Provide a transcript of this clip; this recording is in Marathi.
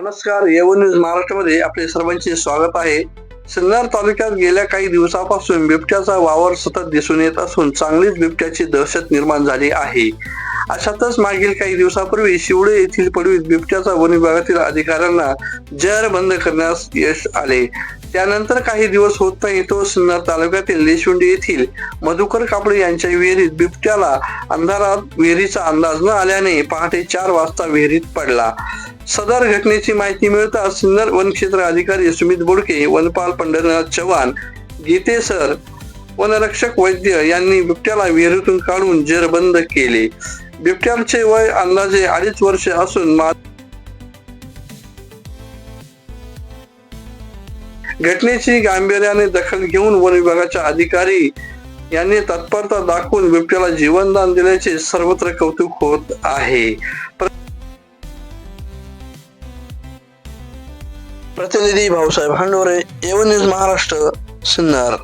नमस्कार येवन न्यूज महाराष्ट्रामध्ये आपले सर्वांचे स्वागत आहे. सिन्नर तालुक्यात गेल्या काही दिवसापासून बिबट्याचा वावर सतत दिसून येत असून चांगलीच बिबट्याची दहशत निर्माण झाली आहे. अशातच मागील काही दिवसापूर्वी शिवडे येथील पडवीत बिबट्याचा वन विभागातील अधिकाऱ्यांना जर बंद करण्यास यश आले. त्यानंतर काही दिवस होत नाही तो सिन्नर तालुक्यातील लेशुंडी येथील मधुकर कापडे यांच्या विहिरीत बिबट्याला अंधारात विहिरीचा अंदाज न आल्याने पहाटे चार वाजता विहिरीत पडला. सदर घटनेची माहिती मिळताच सिन्नर वन क्षेत्र अधिकारी सुमित बोडके वनपाल पंढरीनाथ चव्हाण गीते सर वनरक्षक वैद्य यांनी बिबट्याला विहिरीतून काढून जेरबंद केले. बिबट्यांचे वय अंदाजे अडीच वर्ष असून घटनेची गांभीर्याने दखल घेऊन वन विभागाच्या अधिकारी यांनी तत्परता दाखवून बिबट्याला जीवनदान दिल्याचे सर्वत्र कौतुक होत आहे. प्रतिनिधी Bhausaheb Handore A one news Maharashtra Sinnar.